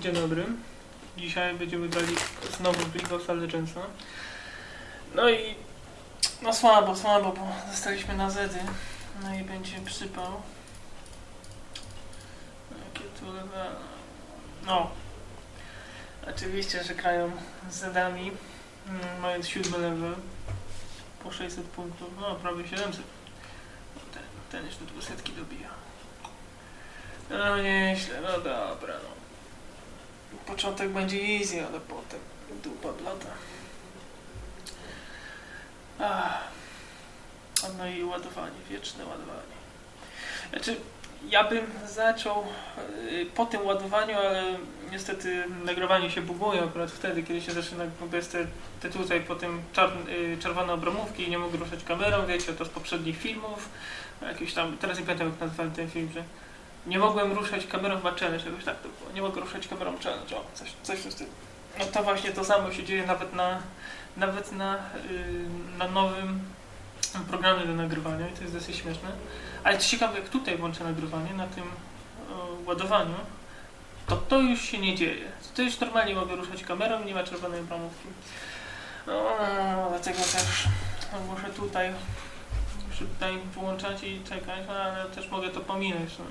Dzień dobry. Dzisiaj będziemy grali znowu w League of Legendsa. No i no słabo, słabo, bo zostaliśmy na zedy. No i będzie przypał. Jakie tu lewe... No. Oczywiście, że grają z zedami. Mm, Mając siódmy level. Po 600 punktów. No, prawie 700. No, Ten, ten jeszcze tu setki dobija. No nieźle, no dobra, no. Początek będzie easy, ale potem dupa blada. Ach. No i ładowanie, wieczne ładowanie. Znaczy, ja bym zaczął y, po tym ładowaniu, ale niestety nagrywanie się buguje akurat wtedy, kiedy się zaczyna, bo jest te, te tutaj po tym y, czerwone obramówki i nie mogę ruszać kamerą, wiecie, to z poprzednich filmów, jakiś tam, teraz nie pamiętam jak nazwałem ten film, że nie mogłem ruszać kamerą w challenge, czegoś tak to było. Nie mogę ruszać kamerą challenge, o, coś, coś w tym. No to właśnie to samo się dzieje nawet na, nawet na, yy, na nowym programie do nagrywania i to jest dosyć śmieszne. Ale ciekawe, jak tutaj włączę nagrywanie, na tym o, ładowaniu, to to już się nie dzieje. To już normalnie mogę ruszać kamerą, nie ma czerwonej bramówki. No, dlatego też muszę tutaj muszę tutaj włączać i czekać, ale też mogę to pominąć. No.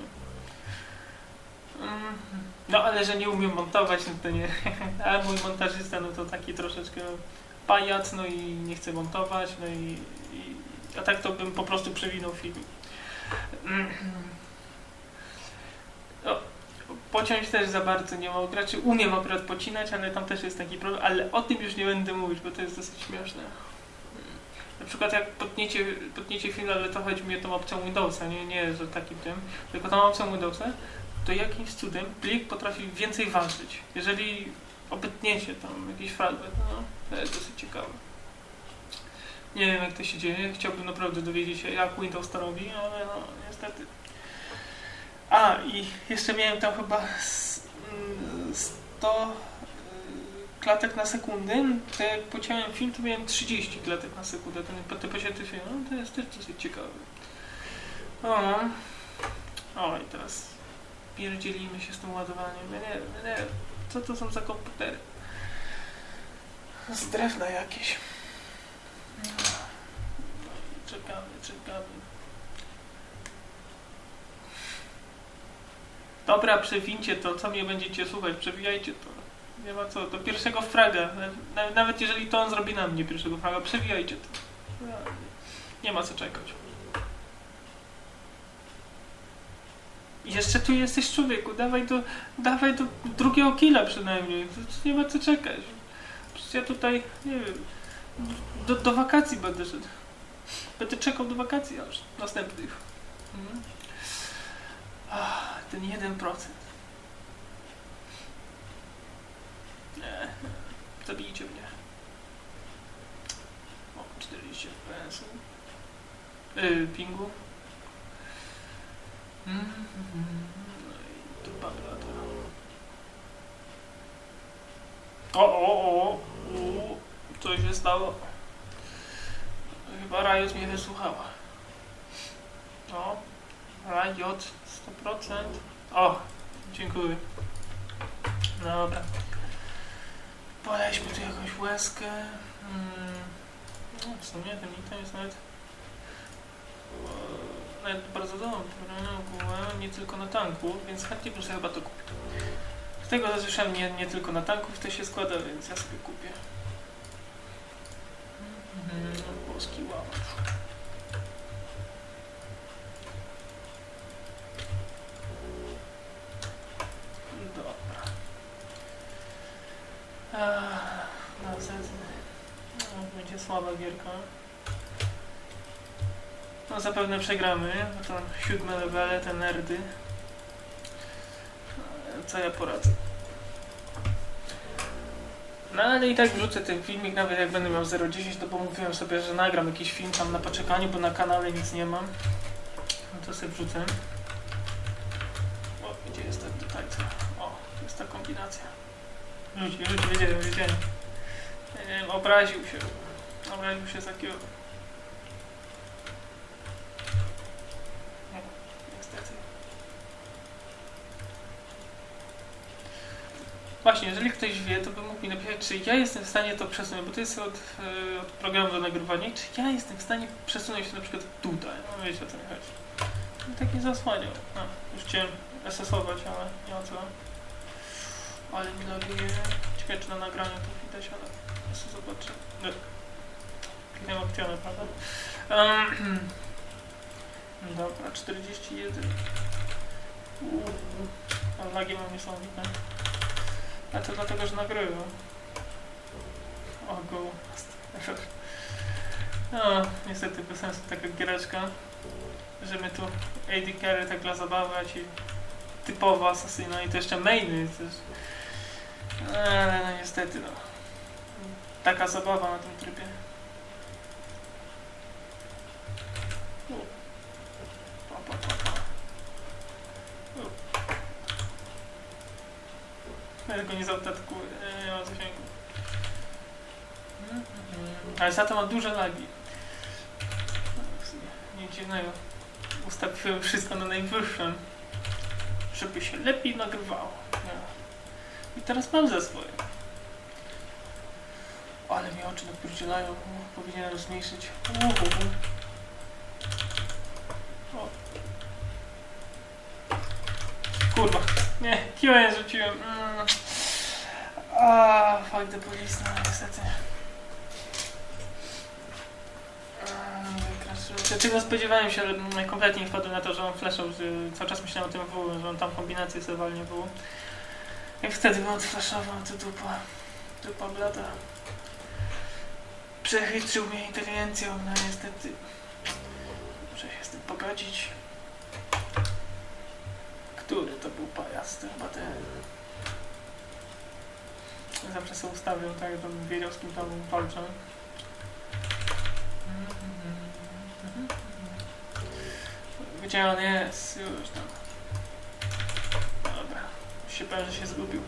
No ale że nie umiem montować, no to nie. A mój montażysta no to taki troszeczkę pajac, no i nie chce montować, no i, i a tak to bym po prostu przewinął film. No, pociąć też za bardzo nie mogę, raczej umiem akurat pocinać, ale tam też jest taki problem, ale o tym już nie będę mówić, bo to jest dosyć śmieszne. Na przykład jak potniecie, potniecie film, ale to chodzi mi o tą opcją Windowsa, nie, nie że takim tym, tylko tą opcją Windowsa, to jakimś cudem plik potrafi więcej ważyć. Jeżeli obetniecie tam jakiś fragment, no to jest dosyć ciekawe. Nie wiem jak to się dzieje, chciałbym naprawdę dowiedzieć się jak Windows to robi, ale no niestety. A i jeszcze miałem tam chyba s- mm, 100 y, klatek na sekundę, to jak pociąłem film to miałem 30 klatek na sekundę, ten, pocięty film, no to jest też dosyć ciekawe. O, o i teraz pierdzielimy się z tym ładowaniem. Nie nie. Co to są za komputery? Z drewna jakieś. No i czekamy, czekamy. Dobra, przewincie to, co mnie będziecie słuchać, przewijajcie to. Nie ma co, do pierwszego fraga. Na- Nawet jeżeli to on zrobi na mnie pierwszego fraga, przewijajcie to. Nie ma co czekać. Jeszcze tu jesteś człowieku, dawaj do, dawaj do drugiego killa przynajmniej. Nie ma co czekać. Przecież ja tutaj, nie wiem, do, do wakacji będę szedł. Będę czekał do wakacji aż następnych. Mhm. Ach, ten 1%. Nie, zabijcie mnie. O, 40 fps. Yy, pingu. Mhm. No i tu pan lata. O, o, o, o, coś się stało. Chyba Riot mnie wysłuchała. O, Riot 100%. O, dziękuję. Dobra. Polećmy tu jakąś łezkę. Hmm. No, w sumie ten item jest nawet e, nawet bardzo dobry, ogółem, nie tylko na tanku, więc chętnie bym sobie chyba to kupił. Z tego zazwyczaj nie, nie tylko na tanków to się składa, więc ja sobie kupię. Mhm, włoski łamacz. Dobra. Ach, na zezny. No, będzie słaba gierka. No zapewne przegramy, bo to siódme levele, te nerdy. Co ja poradzę? No ale i tak wrzucę ten filmik, nawet jak będę miał 0,10, to pomówiłem sobie, że nagram jakiś film tam na poczekaniu, bo na kanale nic nie mam. No to sobie wrzucę. O, gdzie jest ten tutaj? O, jest ta kombinacja. Ludzi, ludzi, wiedziałem, wiedziałem. Nie wiem, obraził się. Obraził się z takiego niestety. Właśnie, jeżeli ktoś wie, to by mógł mi napisać, czy ja jestem w stanie to przesunąć, bo to jest od, e, od programu do nagrywania, czy ja jestem w stanie przesunąć to na przykład tutaj. No wiecie o co mi chodzi. I tak nie zasłaniał. No, już chciałem SS-ować, ale nie ma co. Ale mi laguje. Ciekawe czy na nagraniu to widać, ale jeszcze zobaczę. No. Kliknąłem opcjonę, prawda? Um, dobra, 41. Uuu, ale lagi mam niesamowite. A to dlatego, że nagrywam. O, go. No, niestety bez sensu taka giereczka, że my tu AD carry tak dla zabawy, ci typowa asasyna i to jeszcze mainy też. Ale no niestety no. Taka zabawa na tym trybie. Go nie. Mhm, mhm. Ale za to ma duże lagi. Nic dziwnego. Ustawiłem wszystko na najwyższym, żeby się lepiej nagrywało. I teraz mam za swoje. Ale mi oczy napierdzielają. Powinienem rozmniejszyć. U, u, u. O. Kurwa. Nie, kiłem rzuciłem. Mm. A, police, no niestety. Wykraszyłem. Dlaczego spodziewałem się, mm, kompletnie nie wpadłem na to, że on fleszał, że cały czas myślałem o tym W, że on tam kombinację sobie walnie było. Jak wtedy bym odflaszował, to dupa, dupa blada. Przechytrzył mnie inteligencją, no niestety. Muszę się z tym pogodzić. Który to był? To chyba ten. Zawsze sobie ustawię tak, żebym wiedział z kim tam walczę. Gdzie on jest? Już tam. Dobra. Już się pewnie, się zgubił.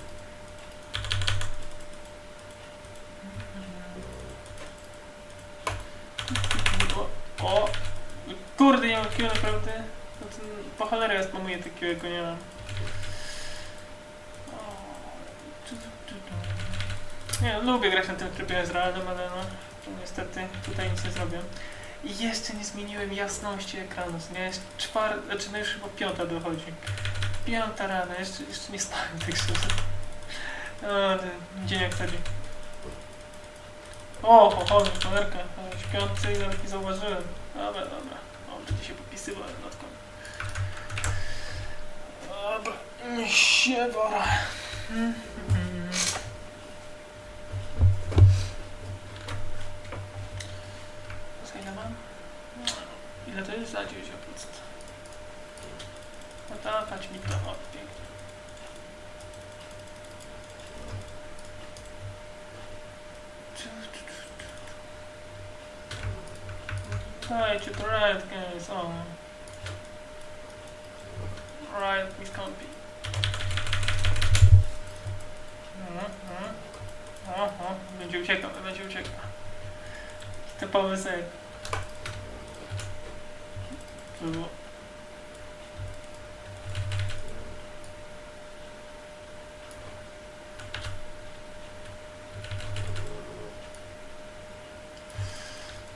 O, o! Kurde, nie mam takiego naprawdę. No to po cholerę ja spamuję takiego, nie mam. Nie, lubię grać na tym trybie z realnym, ale no, niestety tutaj nic nie zrobię. I jeszcze nie zmieniłem jasności ekranu, nie jest czwarta, znaczy no już chyba piąta dochodzi. Piąta rana, jeszcze, jeszcze nie spałem tak szczerze. O, ten dzień jak wtedy. O, ho, ho, cholerka, śpiący i nawet nie zauważyłem. Dobra, dobra. O, będzie się popisywałem nad. Dobra, siewora. Mhm. Co ile mam? No, Ile to jest za 90%? No to mi to, o, pięknie. Dajcie to red guys, o. Right, with compi. Mhm, mhm. Oho, będzie uciekał, będzie uciekał. Typowy save. Było.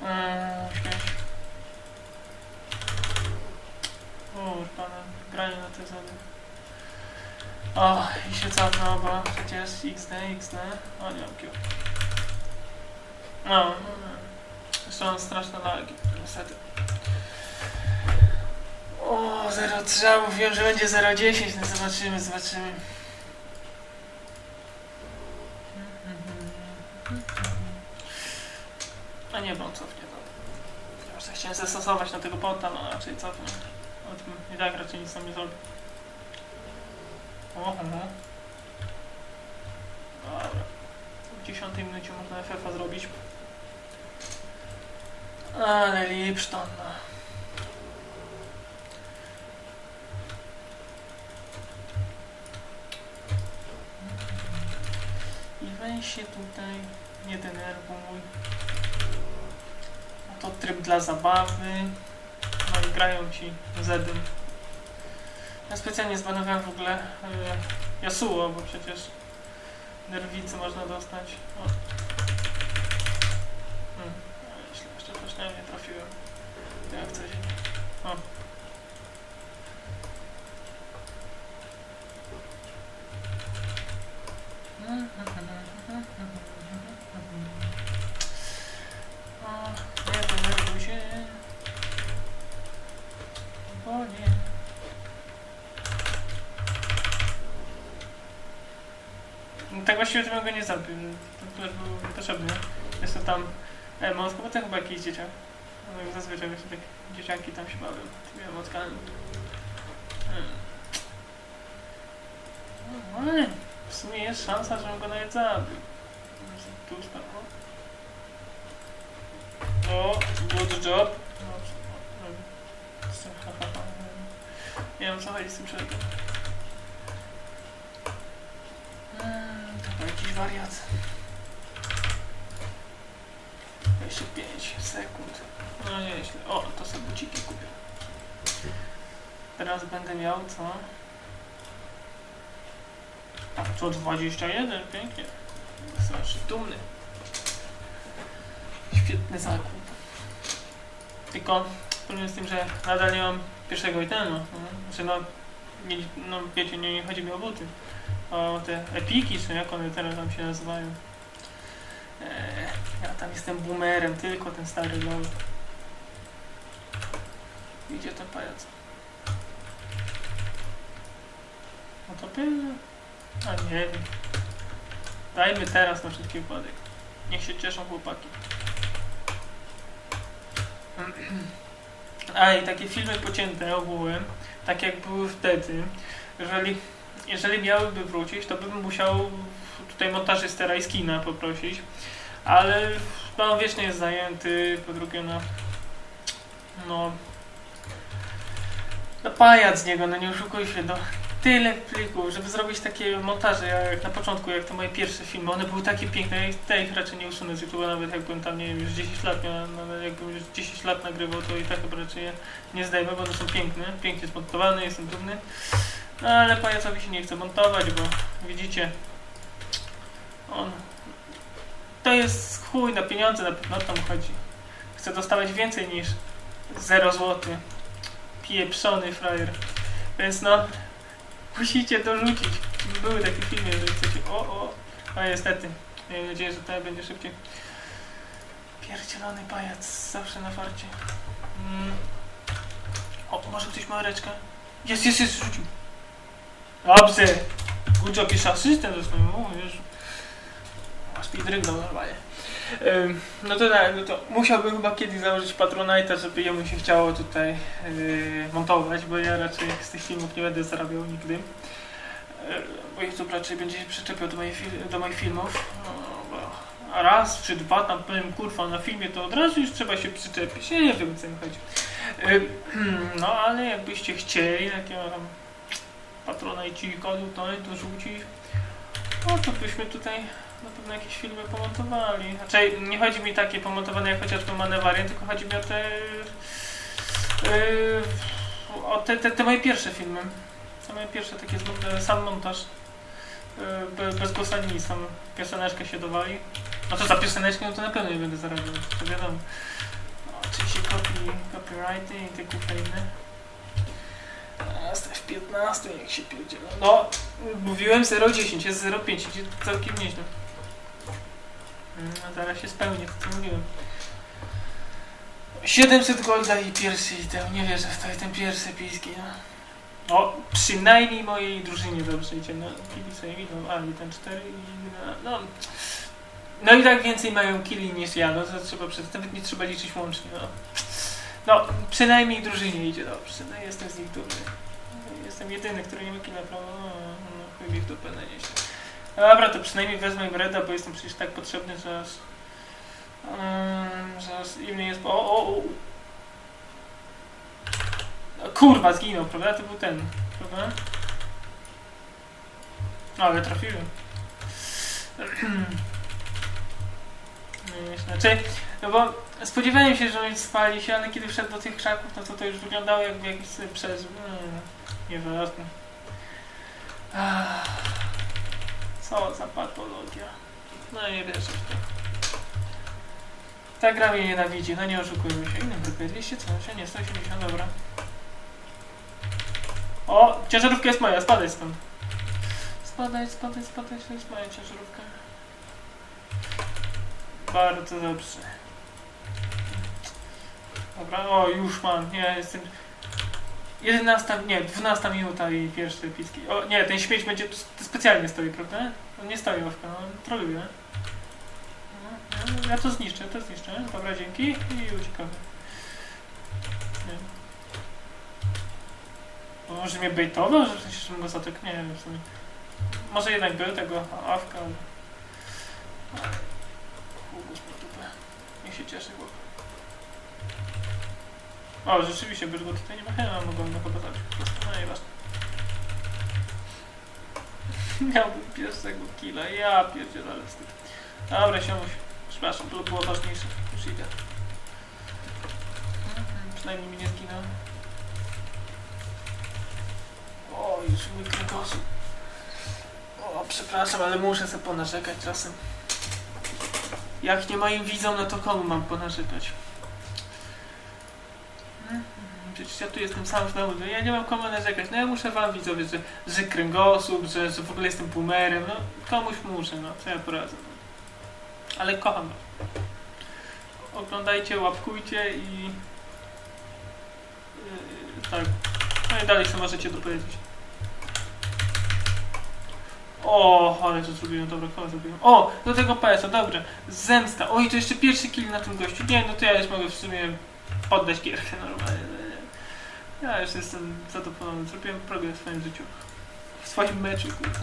Eee, jakieś... O, granie na te zady. O, i się cofnął, bo przecież XD, XD. O, nie mam kill. No, no, no. Jeszcze mam straszne lagi, niestety. O, 0,3, mówiłem, że będzie 0,10, no zobaczymy, zobaczymy. A nie, bo on cofnie. Ja już chciałem zastosować na tego ponta, no raczej cofnę. O tym i tak raczej nic nam nie zrobi. Oho. Dobra. W 10 minucie można FF-a zrobić. Ale Lipszton. no. Się tutaj, nie denerwuj. No to tryb dla zabawy. No i grają ci Zedym. Ja specjalnie zbanowałem w ogóle y, Yasuo, bo przecież nerwicy można dostać. O. Hmm. Źle, jeszcze też nie, nie trafiłem. Jak coś. O. O, właściwie to bym go nie zabił. To też był niepotrzebny. Jest to tam emot, bo to chyba jakiś dzieciak. No jak zazwyczaj właśnie tak dzieciaki tam się bawią tymi emotkami. Hmm. No, ale w sumie jest szansa, żebym go nawet zabił. Tu tam, o. Good job. No, no. Nie wiem co chodzi z tym człowiekiem. Wariat. 25 sekund. No nieźle. O, to sobie buciki kupię. Teraz będę miał co? Co 21, pięknie. Znaczy dumny. Świetny zakup. Tylko problem z tym, że nadal nie mam pierwszego itemu. No. Znaczy no, nie, no wiecie, nie, nie chodzi mi o buty. O te epiki, czy jak one teraz tam się nazywają. Eee, ja tam jestem boomerem, tylko ten stary LOL. Idzie ten pajac. No to pewnie. A nie wiem. Dajmy teraz na wszelki wypadek. Niech się cieszą chłopaki. A i takie filmy pocięte ogółem, tak jak były wtedy, jeżeli, jeżeli miałyby wrócić, to bym musiał tutaj montażystę i skina poprosić, ale no wiecznie jest zajęty, po drugie no no no pajac z niego, no nie oszukuj się, no tyle plików, żeby zrobić takie montaże jak na początku, jak to moje pierwsze filmy, one były takie piękne, ja te ich raczej nie usunę z YouTube'a, nawet jak byłem tam, nie wiem, już 10 lat miałem, nawet jakbym już 10 lat nagrywał, to i tak chyba raczej je nie zdejmę, bo one są piękne, pięknie zmontowane, jestem dumny, no, ale pajacowi się nie chce montować, bo widzicie, on to jest chuj na pieniądze, na pewno mu chodzi. Chce dostawać więcej niż 0 zł. Pieprzony frajer. Więc no, musicie dorzucić. Były takie filmy, jeżeli chcecie. O, o, a niestety. Mam nadzieję, że to będzie szybciej. Pierdzielony pajac, zawsze na farcie. Mm. O, może ktoś ma reczkę? Jest, jest, jest, rzucił. Dobrze. Good job, jeszcze asystent dostałem. O, Jezu. A speedrygnął normalnie. No to tak, no to musiałbym chyba kiedyś założyć Patronite'a, żeby jemu się chciało tutaj yy, montować, bo ja raczej z tych filmów nie będę zarabiał nigdy. Yy, bo YouTube raczej będzie się przyczepiał do, do moich filmów. No, bo raz czy dwa tam powiem kurwa na filmie, to od razu już trzeba się przyczepić. Ja nie wiem co mi chodzi. Yy, no ale jakbyście chcieli takiego tam Patronite'ika tutaj dorzucić, no to byśmy tutaj na pewno jakieś filmy pomontowali. Znaczy, nie chodzi mi takie pomontowane jak chociażby Manewarian, tylko chodzi mi o te... Yy, o te, te, te moje pierwsze filmy. Te moje pierwsze takie sam montaż. Yy, be, bez głosu ani nic, tam pioseneczkę się dowali. No to za pioseneczkę no to na pewno nie będę zarabiał, to wiadomo. Oczywiście copy, copyrighty i te w 15 jak się pierdziela. No, mówiłem 0,10, jest 0,5, idzie całkiem nieźle. Mm, A zaraz się spełni, to co mówiłem. 700 golda i pierwszy item. Nie wierzę w to, ten pierwszy epicki, no. O, przynajmniej mojej drużynie dobrze idzie. No, kibice nie widzą. A, ten 4 i... No, no i tak więcej mają killi niż ja, no to trzeba. Nawet nie trzeba liczyć łącznie, no. No, przynajmniej drużynie idzie dobrze. No, jestem z nich dumny. Jestem jedyny, który nie ma killa prawa. No, no, chuj mi w dupę nanieść. Dobra, to przynajmniej wezmę Breda, bo jestem przecież tak potrzebny, że aż... Um, że aż inny jest... O, o, o! No, Kurwa, zginął, prawda? To był ten, prawda? Ale trafiłem. Znaczy, no bo spodziewałem się, że on spali się, ale kiedy wszedł do tych krzaków, no to to już wyglądało jakby jakiś przeżył. Hmm, Ah, Co za patologia. No nie wierzę w to. Ta gra mnie nienawidzi, no nie oszukujmy się. Innym grupie 200 coś, a nie 180, dobra. O, ciężarówka jest moja, spadaj stąd. Spadaj, spadaj, spadaj, to jest moja ciężarówka. Bardzo dobrze. Dobra, o już mam, nie, jestem... 11, nie, 12 minuta i pierwsze piski. O nie, ten śmieć będzie tu specjalnie stoi, prawda? On nie stoi ławka, on troluje. Ja to zniszczę, to zniszczę. Dobra, dzięki i uciekamy. Nie. Może mnie bejtował, że żebym go zatek... Nie wiem, w sumie. Może jednak był tego awka, ale... Hugus po dupę. Niech się cieszy chłop. O, rzeczywiście, bo go tutaj nie ma chętna, mogą go chyba zabić po prostu, no. Miałbym pierwszego killa, ja pierdzielę, ale wstyd. Dobra, siądź. Przepraszam, to było ważniejsze. Już idę. Przynajmniej mi nie zginął. O, już mój kręgosłup. O, przepraszam, ale muszę sobie ponarzekać czasem. Jak nie moim widzom, no to komu mam ponarzekać? Przecież ja tu jestem sam w domu, no ja nie mam komu narzekać. No ja muszę wam widzowie, że, że kręgosłup, że, że w ogóle jestem boomerem, no komuś muszę, no co ja poradzę. Ale kocham was. Oglądajcie, łapkujcie i... Yy, tak. No i dalej co możecie dopowiedzieć. O, ale to zrobiłem, dobra, koło zrobiłem. O, do tego PS-a, dobrze. Zemsta. Oj, to jeszcze pierwszy kill na tym gościu. Nie, no to ja już mogę w sumie poddać gierkę normalnie. Ja już jestem zadowolony. Zrobiłem progres w swoim życiu. W swoim meczu, kurde.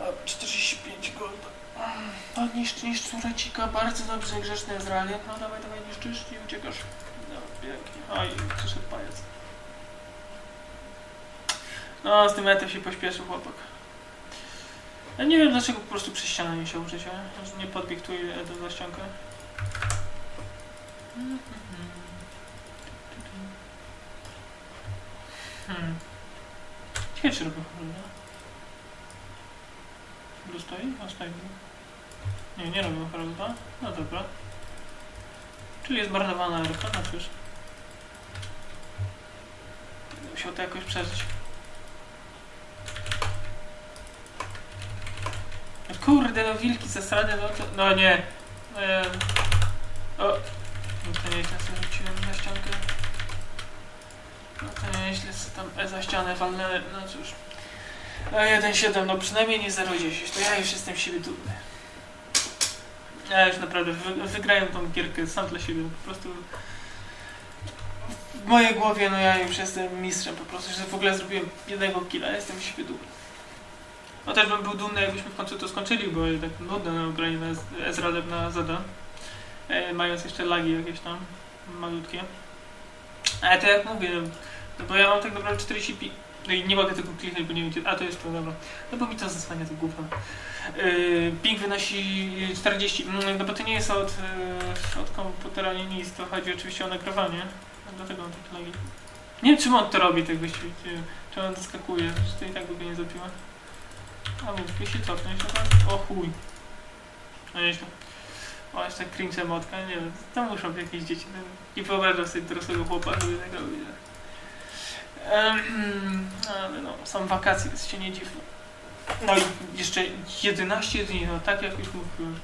A, 45 gold. O, niszcz, niszcz Turecika, bardzo dobrze, grzeczny Izraelian. No dawaj, dawaj, niszczysz i uciekasz. No, pięknie. Oj, przyszedł pajac. No, z tym metem się pośpieszył chłopak. Ja nie wiem dlaczego po prostu przez ścianę nie się uczyć, nie podbiegł tu do za ściankę. Hmm. Ciekawe czy robię chorobę. Tu stoi? A stoi. Nie, nie robią choroba. No dobra. Czyli jest marnowana RP, no cóż. Będę musiał to jakoś przeżyć. No kurde, no wilki zasrane, no to... No nie. Eee. O. No to nieźle sobie rzuciłem na ściankę. Sobie tam E za ścianę walnę, no cóż. A 1,7, no przynajmniej nie 0,10, to ja już jestem siebie dumny. Ja już naprawdę wy, wygrałem tą gierkę sam dla siebie, po prostu w mojej głowie, no ja już jestem mistrzem po prostu, że w ogóle zrobiłem jednego killa, jestem siebie dumny. No też bym był dumny, jakbyśmy w końcu to skończyli, bo tak nudne na na Ez- Ezrealem na Zeda, e, mając jeszcze lagi jakieś tam malutkie. Ale to jak mówię, no bo ja mam tak naprawdę 45, no i nie mogę tego kliknąć, bo nie wiem a to jest to, dobra. No bo mi to zasłania to gówno. Yy, ping wynosi 40, mm, no bo to nie jest od, yy, od komputera, nie nic, to chodzi oczywiście o nagrywanie, a dlatego on takie lagi. Nie wiem czym on to robi tak właściwie, czy on doskakuje, że to i tak by nie zabiła. A więc by się cofnąć, no tak, o chuj. No nieźle. O, jeszcze cringe emotka, nie wiem, to muszą jakieś dzieci, no, nie wyobrażam sobie dorosłego chłopa, który tak robi. No, są wakacje, więc się nie dziwmy. No i jeszcze 11 dni, no tak jak już mówiłem.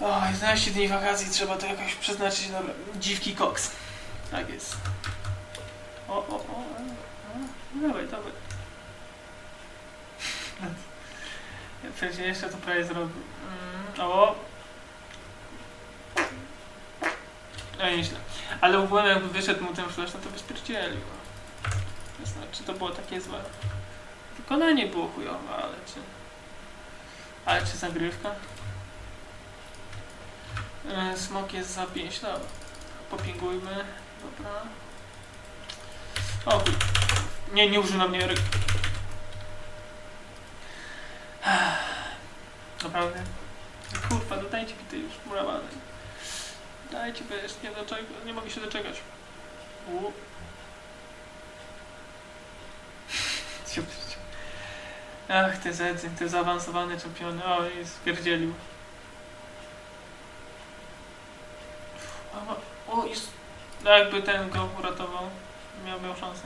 O, 11 dni wakacji trzeba to jakoś przeznaczyć na dziwki koks. Tak jest. O, o, o, o, o. dawaj, dawaj. Ja przecież jeszcze to prawie zrobił. Mm, o. Nieźle. Ale ogólnie jakby wyszedł mu ten flash, no to by spierdzielił. To znaczy, to było takie złe. Wykonanie było chujowe, ale czy... Ale czy zagrywka? E, Smok jest za 5, dobra. Popingujmy. Dobra. O. Nie, nie użył na mnie ry... Naprawdę? Kurwa, dodajcie mi to już murawanej. Dajcie, jeszcze nie, nie mogę się doczekać. U. Ach, te zedzy, te zaawansowane czempiony. O, i spierdzielił. O, jest... No jakby ten go uratował. Miał, miał szansę.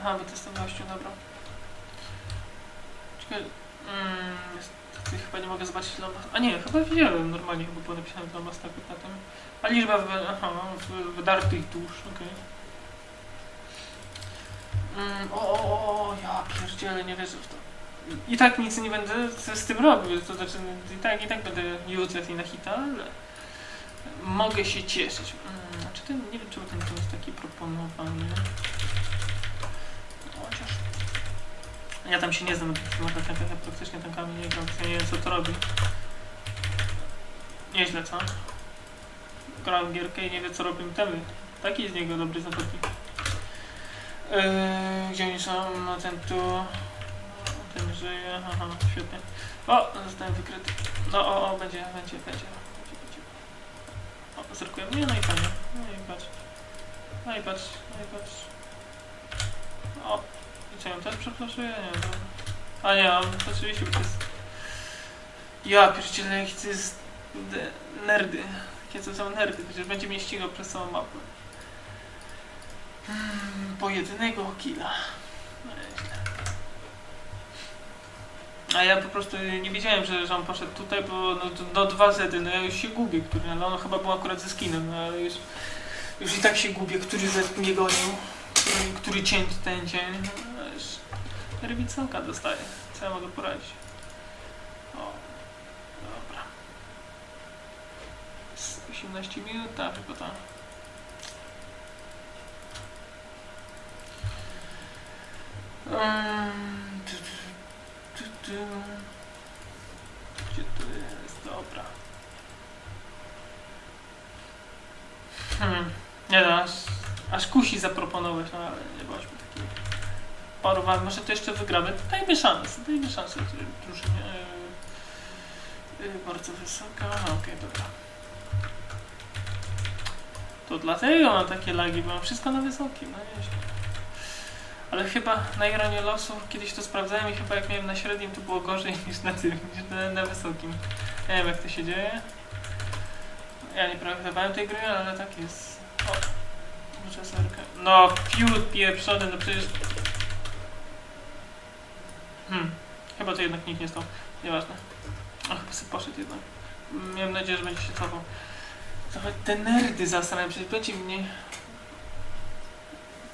Aha, bo to jest ten gościu, dobra. Czekaj. Mm, jest, chyba nie mogę zobaczyć lamba. A nie, chyba widziałem normalnie, chyba było napisane lamba staków na tym. A liczba w, aha, w, wydartych dusz, okej. Mm, o, o, o, ja pierdzielę, nie wierzę w to. I tak nic nie będę z tym robił, to znaczy i tak, i tak będę useless i na hita, ale mogę się cieszyć. Mm, czy ten, nie wiem, czemu ten jest taki proponowany. Chociaż... Ja tam się nie znam na tych tematach, ja praktycznie tankami nie gram, ja nie wiem, co to robi. Nieźle, co? Grałem gierkę i nie wie, co robią temy. Taki z niego dobry zawodnik. Yy, gdzie oni są? No ten tu. Ten żyje. Aha, świetnie. O, zostałem wykryty. No, o, o, będzie, będzie, będzie. O, zerkuję mnie, no i fajnie. No i patrz. No i patrz, no i patrz. O, ją też przeflaszuję? Nie, dobra. A nie, bo to jest... Ja pierdzielę, jaki to jest... kurde, Nerdy. Jakie to są nerdy, przecież będzie mnie ścigał przez całą mapę. Hmm, pojedynego killa. No. A ja po prostu nie wiedziałem, że, że on poszedł tutaj, bo no, no dwa zedy, no ja już się gubię, który, no on chyba był akurat ze skinem, no ale już, już i tak się gubię, który zed mnie gonił, który, który cień ten cień, już rybicoka dostaję, co ja mogę poradzić. O, dobra. Z 18 minut, tak, tylko tu, tu. Gdzie to jest? Dobra. Hmm. Nie no, aż, aż kusi zaproponować, no ale nie bądźmy taki parowany. Może to jeszcze wygramy. Dajmy szansę, dajmy szansę drużynie. Yy, yy, bardzo wysoka. Okej, dobra. To dlatego mam takie lagi, bo mam wszystko na wysokim, no nieźle. Ale chyba na ironię losu kiedyś to sprawdzałem i chyba jak miałem na średnim to było gorzej niż na tym, niż na, na wysokim. Nie wiem jak to się dzieje. Ja nie projektowałem tej gry, ale tak jest. O, muszę serkę. No, fiut pieprzony, no przecież... Hmm, chyba to jednak nikt nie stał. Nieważne. A chyba sobie poszedł jednak. Miałem nadzieję, że będzie się cofał. Trochę te nerdy zasrałem, przecież będzie mnie...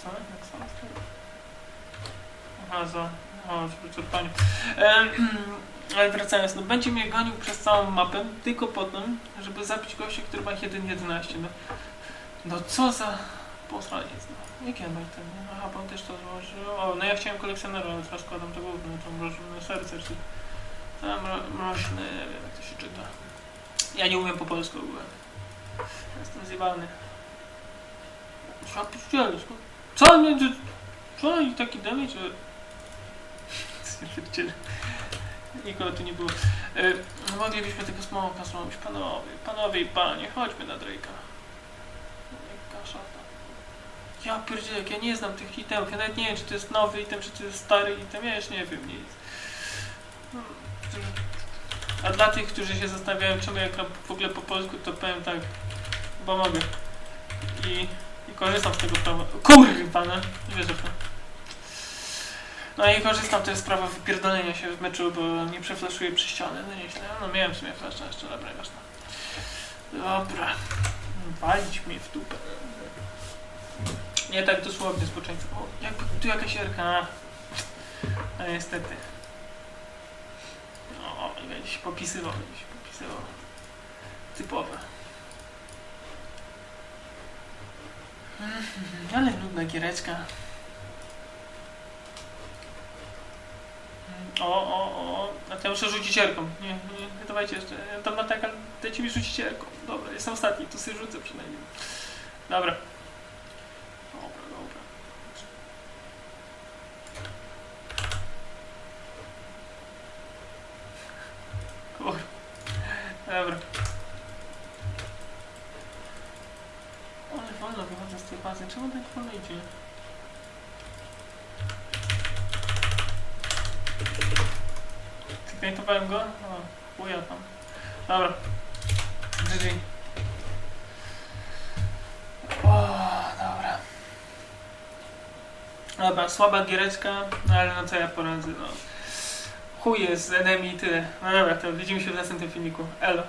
Co? Jak są? Aha, za... O, wyczerpanie. Em, Ale wracając, no będzie mnie gonił przez całą mapę, tylko po to, żeby zabić gościa, który ma 1.11. No, no co za posraniec, no. Jakie ma ten? Aha, pan też to złożył. O, no ja chciałem kolekcjonera, ale teraz składam to główne, to mrożone serce, czy... Tam mro- mroźne, nie wiem jak to się czyta. Ja nie umiem po polsku w ogóle. Jestem zjebany. Co pierdzielę, skąd- Co? Nie, co? I taki damage, pierdzielę. Nikogo tu nie było. E, no moglibyśmy tego smoka zrobić. Panowie, panowie i panie, chodźmy na Drake'a. Jaka szata. Ja pierdzielę, ja nie znam tych itemów. Ja nawet nie wiem, czy to jest nowy item, czy to jest stary item. Ja już nie wiem nic. A dla tych, którzy się zastanawiają, czemu ja gram w ogóle po polsku, to powiem tak, bo mogę. I, i korzystam z tego prawa. Kurwa, no. Nie wierzę w to. No i korzystam też z prawa wypierdolenia się w meczu, bo nie przeflaszuję przy ścianę. No nieźle. No miałem w sumie flash jeszcze, dobra, nieważne. Dobra. Walić mnie w dupę. Nie tak dosłownie z początku. O, tu jakaś erka. No niestety. No, będzie się popisywał, będzie się popisywał. Typowe. Ale nudna giereczka. O, o, o. A to ja muszę rzucić erką. Nie, nie, dawajcie jeszcze. Tam na taka, dajcie mi rzucić erką. Dobra, jestem ostatni, to sobie rzucę przynajmniej. Dobra. Dobra, dobra. Kur... Dobra. Ale wolno wychodzę z tej bazy. Czemu tak wolno idzie? Zpaintowałem go? O, chuja tam. Dobra. GG. O, dobra. Dobra, słaba giereczka, ale no co ja poradzę, no. Chuj i tyle. No dobra, to widzimy się w następnym filmiku. Elo.